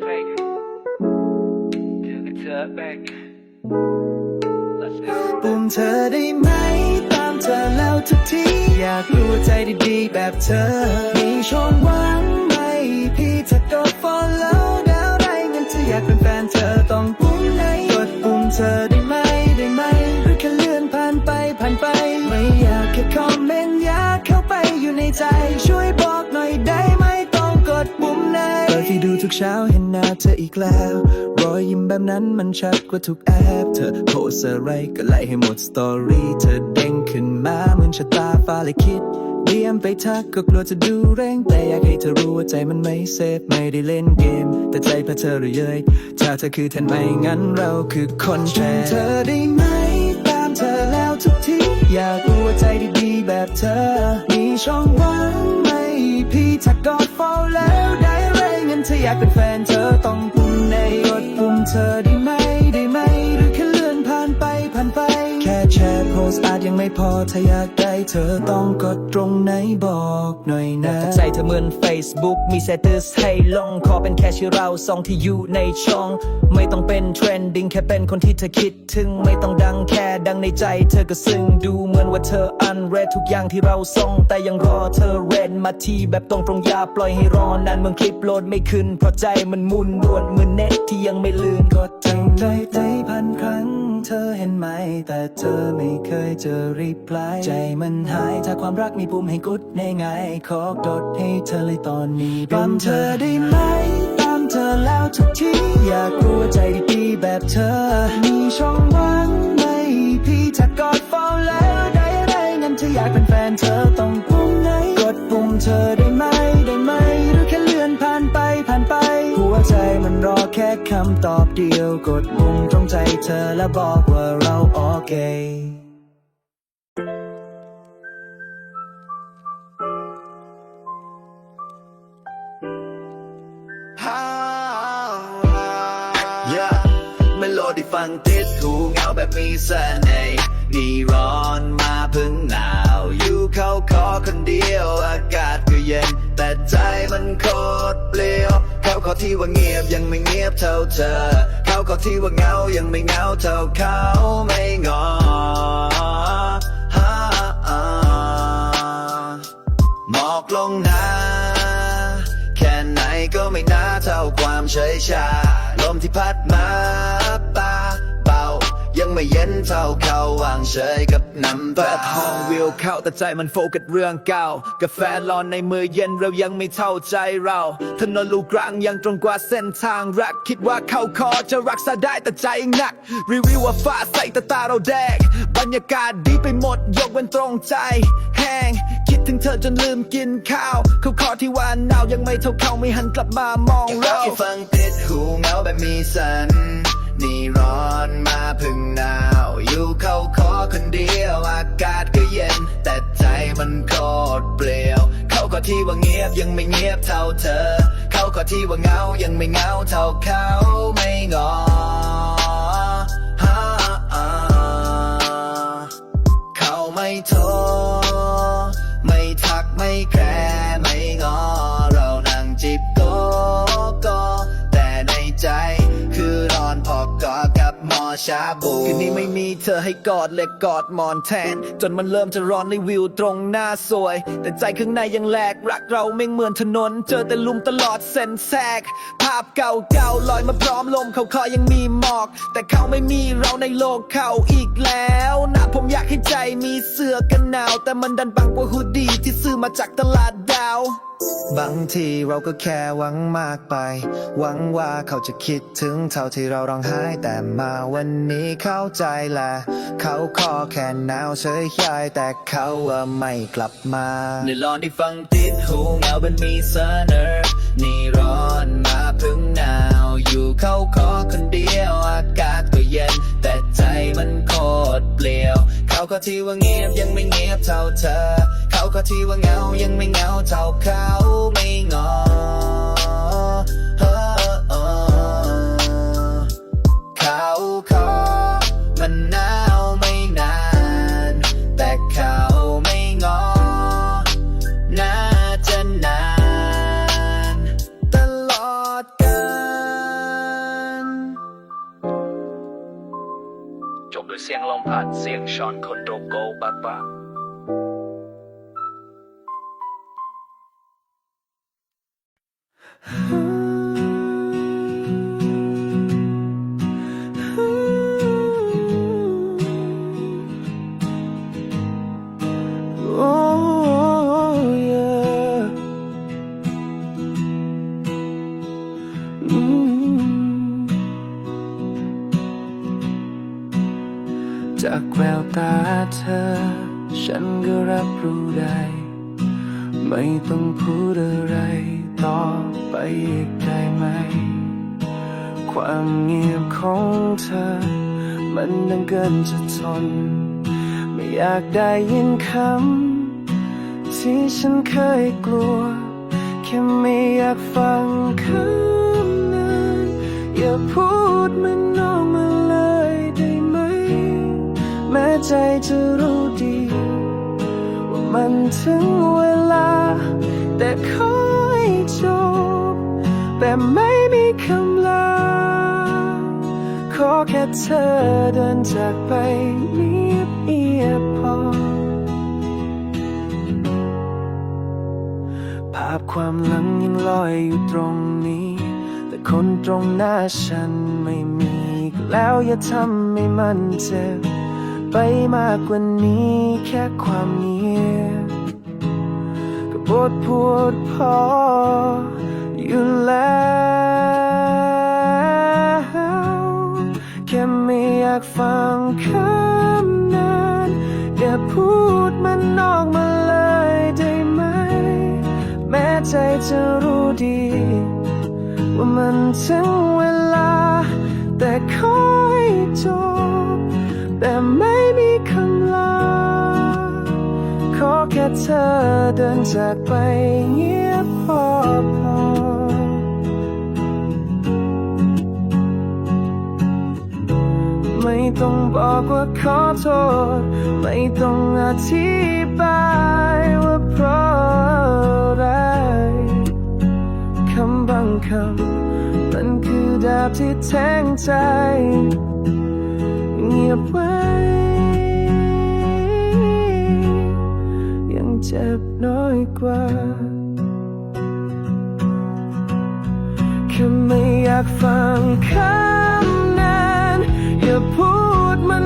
fake เจอกันเธอ back Let's go ปุ่มเธอได้ไหม ตามเธอแล้วทุกที อยากรู้ว่าใจดีๆแบบเธอ มีช่องว่างไหม พี่เธอก็ follow กเช้าเห็นหน้าเธออีกแล้ว รอยยิ้มแบบนั้นมันชัดกว่าทุกแอป เธอโพสอะไรก็ไล่ให้หมดสตอรี่ เธอเด้งขึ้นมาเหมือนชะตาฟ้าเลยคิดเดียมไปทักก็กลัวจะดูเร่ง แต่อยากให้เธอรู้ว่าใจมันไม่เซฟไม่ได้เล่นเกม แต่ใจพาเธอเรื่อยถ้าเธอคือแทนไม่งั้นเราคือคนแชร์เธอได้ไหมตามเธอแล้วทุกทีอยากรู้ว่าใจดีๆแบบเธอ มีช่องว่างไหมพี่ถ้ากด follow อยากเป็นแฟนเธอต้องปุ่มในกดปุ่มเธอด้ไหมได้ สต์อาจยังไม่พอถ้าอยากได้เธอต้องกดตรงไหนบอกหน่อยนะใจเธอเหมือน Facebook มีสเตตัสให้ลงขอเป็นแค่ชื่อเราสองที่อยู่ในช่อง ไม่ต้องเป็นเทรนดิ้งแค่เป็นคนที่เธอคิดถึงไม่ต้องดังแค่ดังในใจเธอก็ซึ้งดูเหมือนว่าเธออันเรดทุกอย่างที่เราส่งแต่ยังรอเธอเรนมาทีแบบตรงตรงๆอย่าปล่อยให้รอนานเมืองคลิปโหลดไม่ขึ้นเพราะใจมันมุนรวนเหมือนเน็ตที่ยังไม่ลื่นกดถึงใจใจพันครั้ง เธอเห็นไหม แต่เธอไม่เคยจะรีプライใจมันหายถ้าความรักมีปุ่มให้กุดได้ไง ขอกดให้เธอเลยตอนนี้ตามเธอได้ไหม ตามเธอแล้วทุกทีอยากรู้ใจดีแบบเธอ มีช่องว่างไหมพี่ถ้ากอดฟฝ้แล้วได้อะไรงั้นถ้าอยากเป็นแฟนเธอต้องปุ่มไหน กดปุ่มเธอได้ไหม มันรอแค่คำตอบเดียว กดปุ่มตรงใจเธอแล้วบอกว่าเราโอเค Yeah เมโลดี้ฟังติดหูเงาแบบมีเสน่ห์นี่ร้อนมาพึ่งหนาว อยู่เขาคอคนเดียวอากาศก็เย็น แต่ใจมันโคตร เปลี่ยวเขาขอที่ว่าเงียบยังไม่เงียบเท่าเธอเขาขอที่ว่าเงายังไม่เงาเท่าเขาไม่งอหมอกลงหนาแค่ไหนก็ไม่น่าเท่าความเฉยชาลมที่พัดมาปา ไม่เย็นเท่าเขาวางเฉยกับน้ำเปิตาดห้องวิวเข้าแต่ใจมันโฟกัสเรื่องเก่ากาแฟร้อนในมือเย็นเรายังไม่เท่าใจเราถนนลูกรังยังตรงกว่าเส้นทางรัก คิดว่าเข้าคอจะรักษาได้แต่ใจยังหนัก รีวิวว่าฟ้าใสแต่ตาเราแดงบรรยากาศดีไปหมดยกเว้นตรงใจ แห้งคิดถึงเธอจนลืมกินข้าวเขาคอที่ว่าหนาวยังไม่เท่าเขาไม่หันกลับมามองเราเราที่ฟังติดหูเหงาแบบมีสัน นี่ร้อนมาพึ่งหนาว อยู่เข้าคอคนเดียวอากาศก็เย็น แต่ใจมันโคตรเปลี่ยว เขาก็ที่ว่าเงียบยังไม่เงียบเท่าเธอ เขาก็ที่ว่าเงายังไม่เงาเท่าเขาไม่งอเขาไม่โทรไม่ทักไม่แคร์ ชาบูคืนนี้ไม่มีเธอให้กอดและกอดหมอนแทน จนมันเริ่มจะร้อนในวิวตรงหน้าสวย แต่ใจข้างในยังแหลกรักเราไม่เหมือนถนน เจอแต่ลุมตลอดเส้นแทรกภาพเก่าๆลอยมาพร้อมลมเขาคอยังมีหมอก แต่เขาไม่มีเราในโลกเขาอีกแล้วนะผมอยากให้ใจมีเสื้อกันหนาว แต่มันดันบังกว่าฮูดดี้ที่ซื้อมาจากตลาดดาว บางทีเราก็แค่หวังมากไป หวังว่าเขาจะคิดถึงเท่าที่เราร้องไห้แต่มาวันนี้เข้าใจแหละเขาขอแค่หนาวเฉยๆแต่เขาว่าไม่กลับมาในร้อนที่ฟังติดหูเหงาเป็นมีเสนอนี่ร้อนมาพึ่งหนาว อยู่เขาคอคนเดียวอากาศก็เย็น แต่ใจมันโคตรเปลี่ยว เขาก็ที่ว่าเงียบยังไม่เงียบเท่าเธอ เขาก็ที่ว่าเหงายังไม่เหงาเท่าเขาเขาไม่งอเขาขอมันหนาวไม่นาน แต่เขาไม่งอ น่าจะนาน ตลอดกัน จบด้วยเสียงลมพัดเสียงช้อนคนโดโกบะบะ จากแววตาเธอ ฉันก็รับรู้ได้ ไม่ต้องพูดอะไรต่อไปอีกได้ไหม ความเงียบของเธอ มันดังเกินจะทน ไม่อยากได้ยินคำที่ฉันเคยกลัว แค่ไม่อยากฟังคำ อย่าพูดมันออกมาเลยได้ไหม แม้ใจจะรู้ดี ว่ามันถึงเวลา แต่ขอให้จบ แต่ไม่มีคำลา ขอแค่เธอเดินจากไปเงียบเงียบพอ ภาพความหลังยังลอยอยู่ตรงนี้ คนตรงหน้าฉันไม่มีแล้วอย่าทำให้มันเจ็บไปมากกว่านี้แค่ความเงียบก็ปวดปวดพออยู่แล้วแค่ไม่อยากฟังคำนั้นอย่าพูดมันออกมาเลยได้ไหม แม้ใจจะรู้ดี ว่ามันถึงเวลา แต่ขอให้จบ แต่ไม่มีคำลา ขอแค่เธอเดินจากไปเงียบพอพอไม่ต้องบอกว่าขอโทษ ไม่ต้องอธิบายว่าเพราะอะไรคำบางคำ ดาบที่แทงใจ เงียบไว้ ยังเจ็บน้อยกว่าแค่ไม่อยากฟังคำนั้น อย่าพูดมัน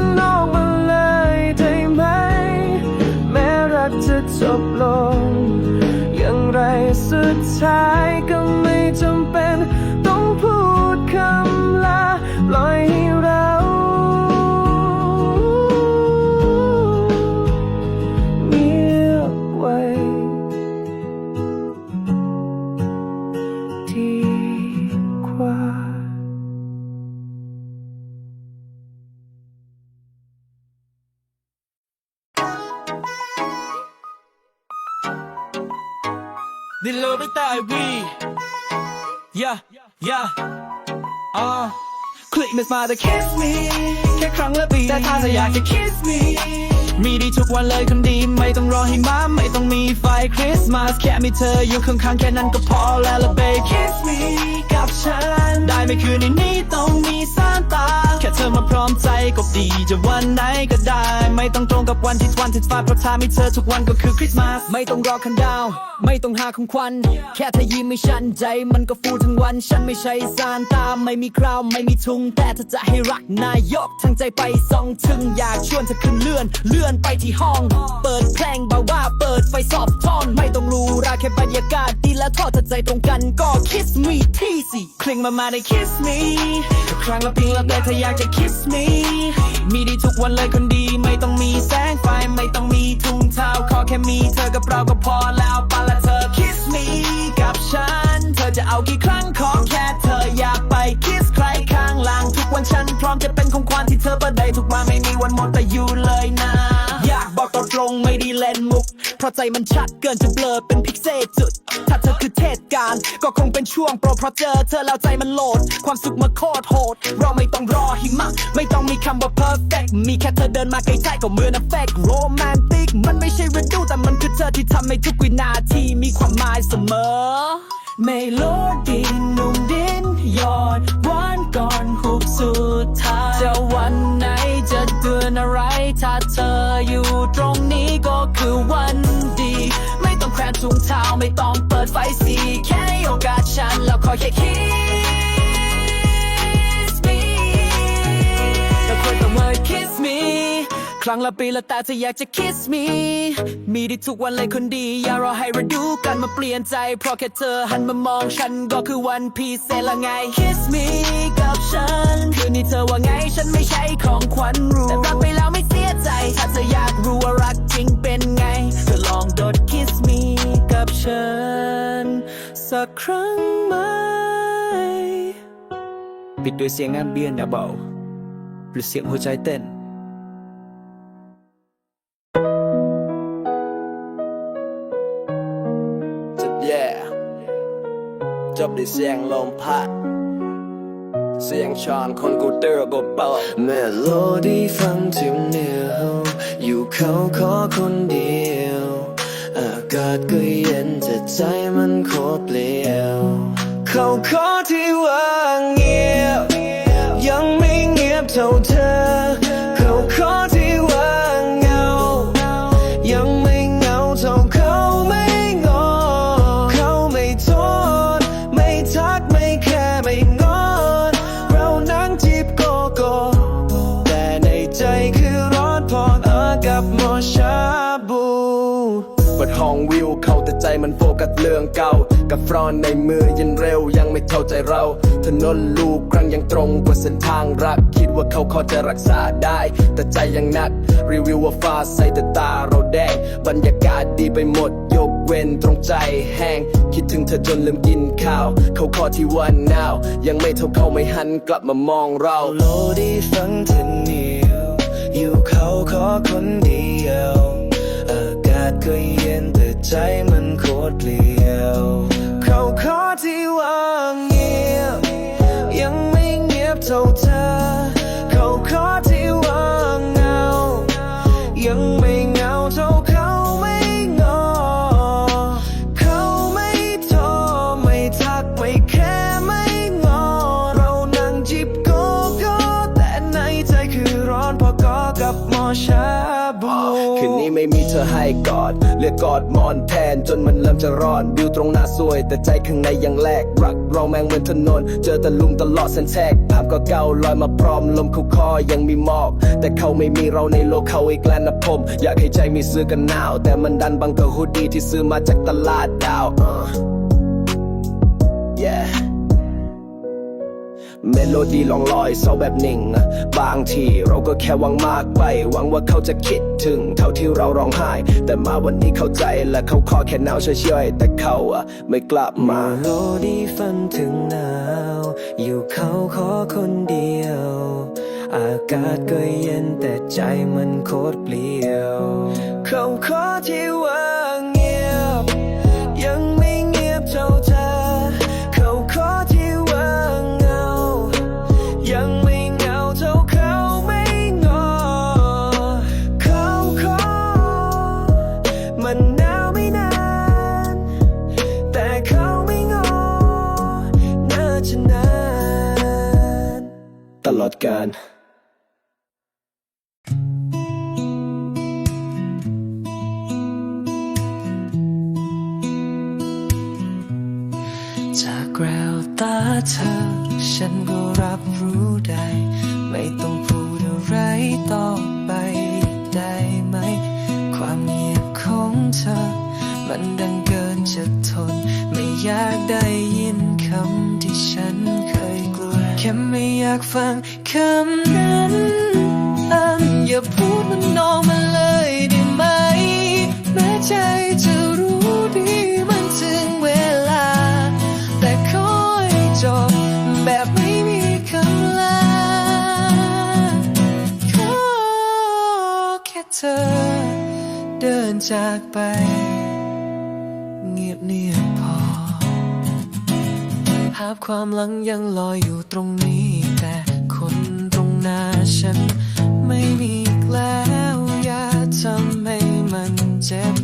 คลิกมิสมาแต่ kiss me แค่ครั้งละปีแต่ถ้าเธออยากจะ kiss me มีดีทุกวันเลยคนดีไม่ต้องรอให้มาไม่ต้องมีไฟคริสต์มาสแค่มีเธออยู่ข้างๆแค่นั้นก็พอแล้วละเบ kiss me กับฉัน ได้ไม่คืนในนี้ต้องมีซานตา แค่เธอมาพร้อมใจก็ดีจะวันไหนก็ได้ ไม่ต้องตรงกับวันที่วันที่ฟ้าเพราะถ้ามีเธอทุกวันก็คือคริสต์มาสไม่ต้องรอคันดาว ไม่ต้องหาของขวัญแค่เธอยิ้มให้ฉันใจมันก็ฟูทั้งวัน ฉันไม่ใช่ซานตาไม่มีคราวไม่มีทุง แต่ถ้าจะให้รักนายกทั้งใจไปส่องถึงอยากชวนเธอขึ้นเลื่อน เลื่อนไปที่ห้อง เปิดเพลงเบาว่าเปิดไฟสอบทอน ไม่ต้องรู้ราแค่บรรยากาศดีแล้วทอดใจตรงกันก็ kiss me ที่สิคลิงมามาได้ kiss me ครั้งละเพียงละเลยาอยากจะ kiss me มีดีทุกวันเลยคนดี ไม่ต้องมีแสงไฟ ไม่ต้องมีถุงเท้าขอแค่มีเธอกับเราก็พอแล้วปาละเธอ kiss me กับฉัน เธอจะเอากี่ครั้งขอแค่เธออยากไป kiss ใครข้างหลังทุกวันฉันพร้อมจะเป็นของขวัญที่เธอประดทุกมาไม่มี เพราใจมันชัดเกินจะเบลอเป็นพิกเซลจุด ถ้าเธอคือเทศกาลก็คงเป็นช่วงโปรเพราะเจอเธอแล้วใจมันโหลด ความสุขมาโคตรโหด เราไม่ต้องรอหิมะ ไม่ต้องมีคำว่า perfect มีแค่เธอเดินมาใกล้ๆก็เหมือน effect romantic มันไม่ใช่ฤดูแต่มันคือเธอที่ทำให้ทุกวินาทีมีความหมายเสมอ เมโลดี้นุ่มดินยอดหวานก่อนหุบสุดท้ายจะวันไหนจะเดือนอะไร ถ้าเธออยู่ตรงนี้ก็คือวันดี ไม่ต้องแขวนถุงเท้าไม่ต้องเปิดไฟสี แค่โอกาสฉันแล้วคอยแค่คิด ครั้งละปีละต่เธออยากจะ kiss me มีได้ทุกวันเลยคนดี อย่ารอให้ฤดูกันมาเปลี่ยนใจ เพราะแค่เธอหันมามองฉันก็คือวันพีเซละไง kiss me กับฉัน คืนนี้เธอว่าไงฉันไม่ใช่ของขวัญรู้แต่รักไปแล้วไม่เสียใจ ถ้าเธออยากรู้ว่ารักจริงเป็นไงเธอลองโดด kiss me กับฉัน สักครั้งไหมปิดด้วยเสียงแอมเบียนเบาๆหรือเสียงหัวใจเต้น จบด้วยเสียงลมพัดเสียงชอนคนกูเตอร์ก็เปิดเมโลดี้ฟังถึงเนียวอยู่เขาขอคนเดียว อากาศก็เย็นแต่ใจมันโคตรเปลี่ยวเขาขอที่ว่างเงียบ ยังไม่เงียบเท่าเธอ กัสเรื่องเก่า กับฟรอนในมือยันเร็วยังไม่เข้าใจเรา ถนนลูกครั้งยังตรงกว่าเส้นทางรัก คิดว่าเขาเขาจะรักษาได้ แต่ใจยังนัก รีวิวว่าฟ้าใสแต่ตาเราแดงบรรยากาศดีไปหมดยกเว้นตรงใจแห้ง คิดถึงเธอจนลืมกินข้าว เขาขอที่วันนาว ยังไม่เท่าเขาไม่หันกลับมามองเราโลดีฟังเธอเนียวอยู่เขาขอคนเดียวอากาศก็เย็น ใจมันโคตรเลี่ยว เขาขอที่ว่างเงียบ ยังไม่เงียบเท่าเธอ กับหมอชาบูคืนนี้ไม่มีเธอให้กอดเรียกกอดมอนแทนจนมันเริ่มจะร้อนวิวตรงหน้าสวย แต่ใจข้างในยังแลกรักเราแมงเหมือนถนน เจอแต่ลุมตลอดเส้นแทรกภาพก็เก่าลอยมาพร้อมลมเขาคอยังมีหมอก แต่เขาไม่มีเราในโลกเขาอีกแล้วนะผม อยากให้ใจมีเสื้อกันหนาว แต่มันดันบังกับฮูดดี้ที่ซื้อมาจากตลาดดาว uh. yeah เมโลดี้ลองลอยเศร้าแบบนิ่ง บางทีเราก็แค่หวังมากไป หวังว่าเขาจะคิดถึงเท่าที่เราร้องไห้ แต่มาวันนี้เข้าใจและเขาขอแค่หนาวเฉยๆแต่เขาอะไม่กลับมาเมโลดี้ฟันถึงหนาว อยู่เขาขอคนเดียว อากาศก็เย็นแต่ใจมันโคตรเปลี่ยว เขาขอที่ การจากแววตาเธอ ฉันก็รับรู้ได้ ไม่ต้องพูดอะไรต่อไปได้ไหม ความเงียบของเธอ มันดังเกินจะทน ไม่อยากได้ยินคำที่ฉัน แค่ไม่อยากฟังคำนั้นอันอย่าพูดมันออกมาเลยได้ไหม แม้ใจจะรู้ดีมันถึงเวลา แต่ขอให้จบแบบไม่มีคำลาขอแค่เธอ เดินจากไป เงียบเนียบาพความหลังยังลอยอยู่ตรงนี้ แต่คนตรงหน้าฉัน ไม่มีแล้วอย่าทำให้มันเจ็บ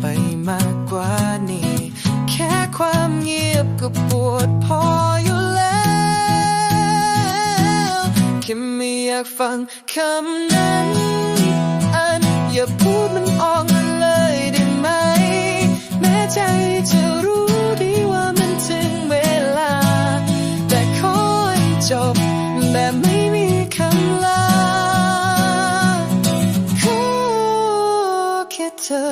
ไปมากกว่านี้ แค่ความเงียบก็ปวดพออยู่แล้วแค่ไม่อยากฟังคำนั้นอัอย่าพูดมันออกมาเลยได้ไหม แม้ใจจะรู้ แบบไม่มีคำลาขอแค่เธอ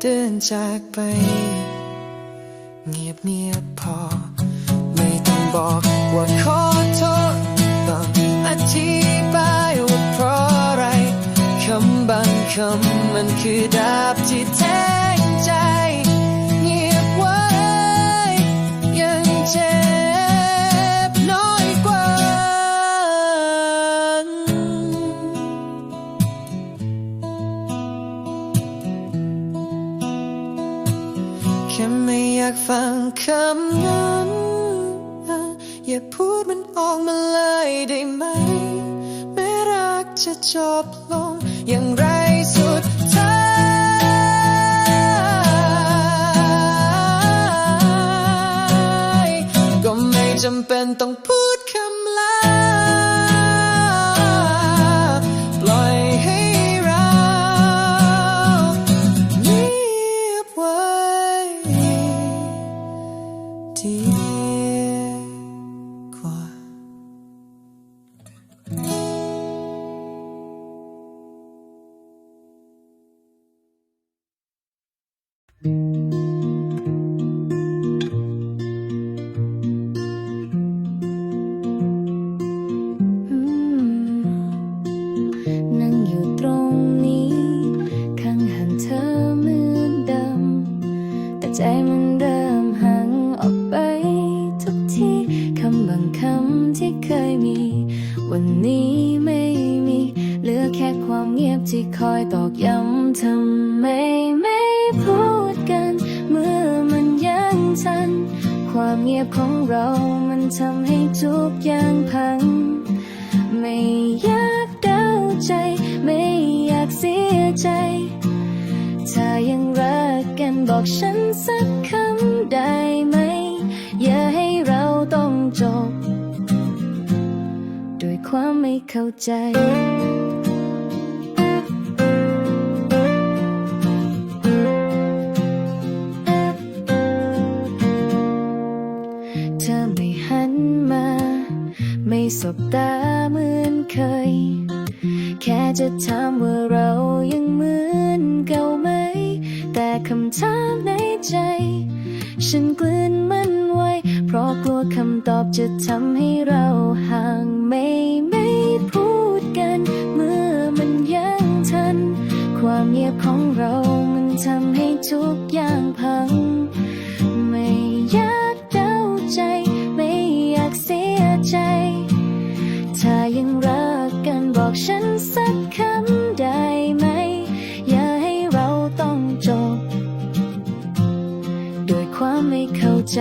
เดินจากไป เงียบเงียบพอ ไม่ต้องบอกว่าขอโทษต้องอธิบายว่าเพราะอะไรคำบางคำมันคือดาบที่แทงใจ เงียบไว้ยังเจ็บ จบลงอย่างไรสุดท้าย ก็ไม่จำเป็นต้องพูด ความไม่เข้าใจ เธอไม่หันมา ไม่สบตาเหมือนเคย แค่จะถามว่าเรายังเหมือนเก่าไหม แต่คำถามในใจ ฉันกลืนมันไว้ เพราะกลัวคำตอบจะทำให้เราห่าง ไม่ไม่พูดกัน เมื่อมันยังทัน ความเงียบของเรามันทำให้ทุกอย่างพัง ไม่อยากเดาใจ ไม่อยากเสียใจ ถ้ายังรักกันบอกฉันสักคำได้ไหม อย่าให้เราต้องจบ ด้วยความไม่เข้าใจ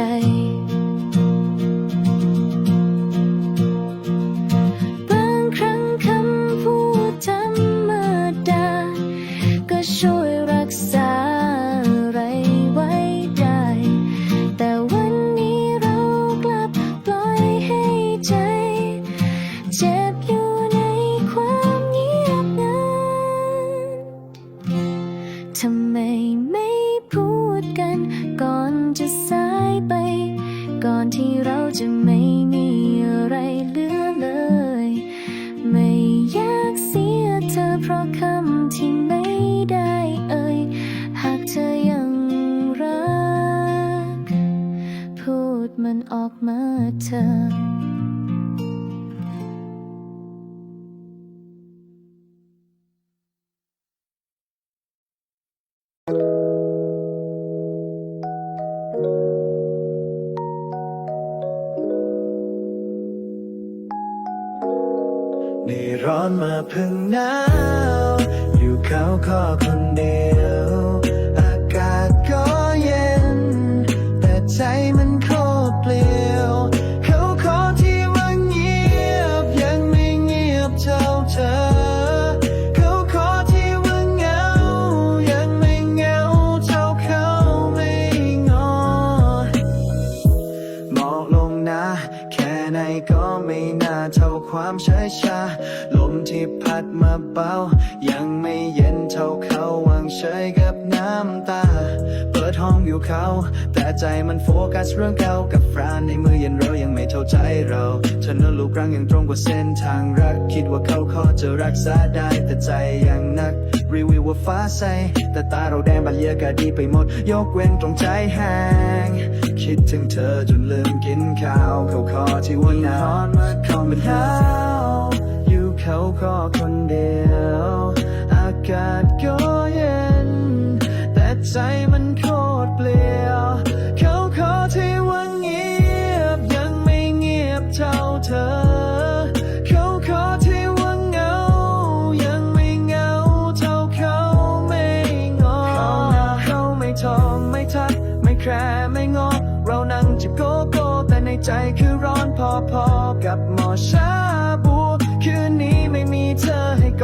ไมไม่พูดกัน ก่อนจะสายไป ก่อนที่เราจะไม่มีอะไรเหลือเลย ไม่อยากเสียเธอเพราะคำที่ไม่ได้เอ่ย หากเธอยังรัก พูดมันออกมาเธอาเท่าความช้าชาลมที่พัดมาเบายังเย็นยกับน้ำตา เปิดห้องวิวเขา แต่ใจมันโฟกัสเรื่องเก่ากับฟรานในมือเย็นเรายังไม่เข้าใจเราถนนลูกรังยังตรงกว่าเส้นทางรัก คิดว่าเขาขอจะรักษาได้แต่ใจยังนัก รีวิวว่าฟ้าใสแต่ตาเราแดงบรรยากาดีไปหมด ยกเว้นตรงใจแห้งคิดถึงเธอจนลืมกินข้าวเขาขอที่ว่าหนาวมาเข้ามาหนาวอยู่ เขาขอคนเดียว อากาศก็เย็น แต่ใจมันโคตรเปลี่ยว เขาขอที่ว่าเงียบ ยังไม่เงียบเท่าเธอ เขาขอที่ว่าเหงา ยังไม่เหงาเท่าเขาไม่งอเขาไม่ทองไม่ทัก ไม่แคร์ไม่งอ เรานั่งจิบโกโก้แต่ในใจคือร้อนพอๆกับหมอช้า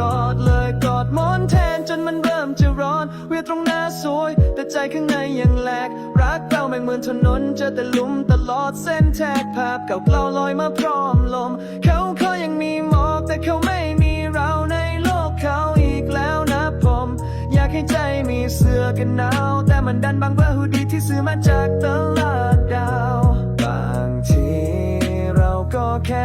กอดเลยกอดหมอนแทนจนมันเริ่มจะร้อนเวียตรงหน้าสวย แต่ใจข้างในยังแหลก รักเราแม่งเหมือนถนนเจอแต่ลุมตลอดเส้นแทกภาพเก่าเกลาลอยมาพร้อมลม เขาเขายังมีหมอกแต่เขาไม่มีเราในโลกเขาอีกแล้วนะผม อยากให้ใจมีเสื้อกันหนาวแต่มันดันบางเบอร์หูดีที่ซื้อมาจากตลาดดาว บางทีเราก็แค่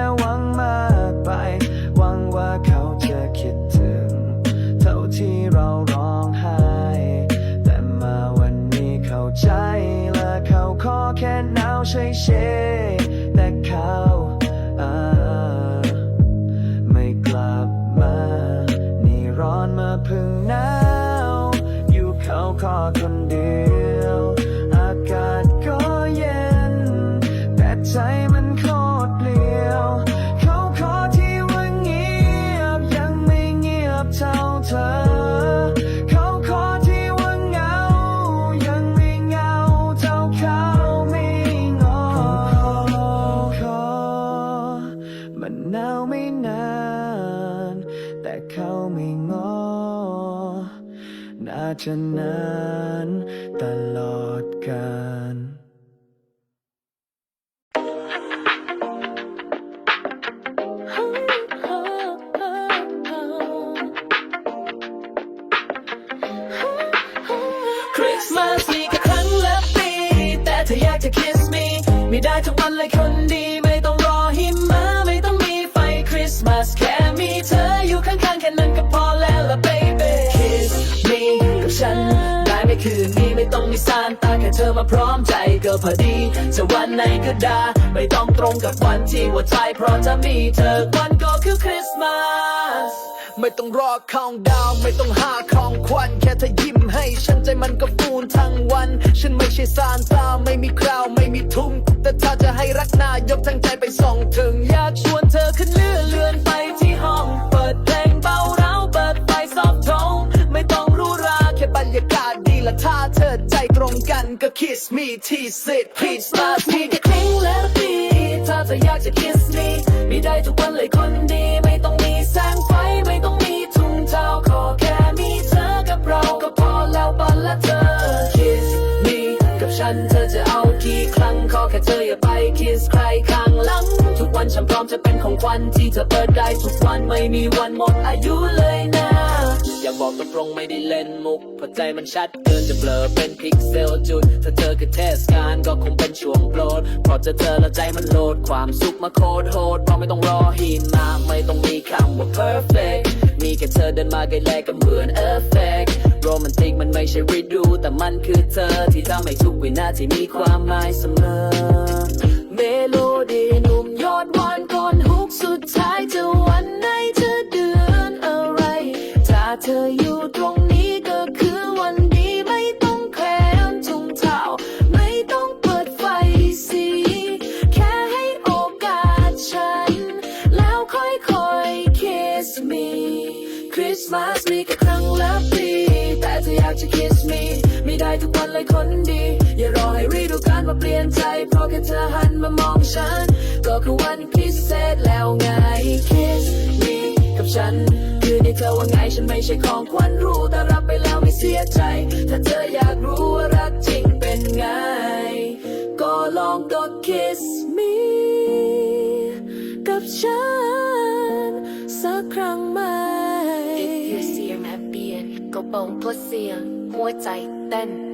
ค่หนา มีซานตาแค่เธอมาพร้อมใจก็พอดีจะวันไหนก็ได้ไม่ต้องตรงกับวันที่หัวใจเพราะจะมีเธอวันก็คือคริสต์มาสไม่ต้องรอคองดาวไม่ต้องหาของขวัญแค่เธอยิ้มให้ฉันใจมันก็ฟูนทั้งวัน ฉันไม่ใช่ซานตาไม่มีคราวไม่มีทุ่มแต่ถ้าจะให้รักนายกทั้งใจไปส่องถึงอยากชวนเธอขึ้นเลื่อนเลือนไปที่ห้องเปิดเพลงเบาเราเปิดไฟซอฟโทนไม่ต้องรู้ราแค่บรรยากาศ ละถ้าเธอใจตรงกันก็คิสมีที่สิทธิ์พีสมาสมีแค่ครั้งละปีถ้าเธออยากจะ kiss me ไม่ได้ทุกวันเลยคนดี ไม่ต้องมีแสงไฟไม่ต้องมีทุ่งเท้าขอแค่มีเธอกับเราก็พอแล้วปันละเธอ kiss me กับฉันเธอจะเอากี่ครั้งขอแค่เธออย่าไป kiss ใครข้างหลัง วันฉันพร้อมจะเป็นของขวัญที่เธอเปิดได้ทุกวันไม่มีวันหมดอายุเลยนะอยากบอกตรงๆไม่ได้เล่นมุกเพราะใจมันชัดเกินจะเบลอเป็นพิกเซลจุด ถ้าเธอคือเทศกาลก็คงเป็นช่วงโปรดพราะเจอเธอแล้วใจมันโหลดความสุขมาโคตรโหดเพราะไม่ต้องรอหินมาไม่ต้องมีคำว่า perfect มีแค่เธอเดินมาใกล้ๆก็เหมือนเอฟเฟกโรแมนติกมันไม่ใช่ฤดู แต่มันคือเธอที่ทำให้ทุกวินาทีมีความหมายเสมอเมโล ค่เธอหันมามองฉัน ก็คือวันพิเศษแล้วไง kiss me กับฉัน คือในเธอว่าไงฉันไม่ใช่ของขวัญรู้แต่รับไปแล้วไม่เสียใจ ถ้าเธออยากรู้ว่ารักจริงเป็นไง ก็ลองกด kiss me กับฉัน สักครั้งไหม If you see him happy ก็เบาเพราะเสียงหัวใจเต้น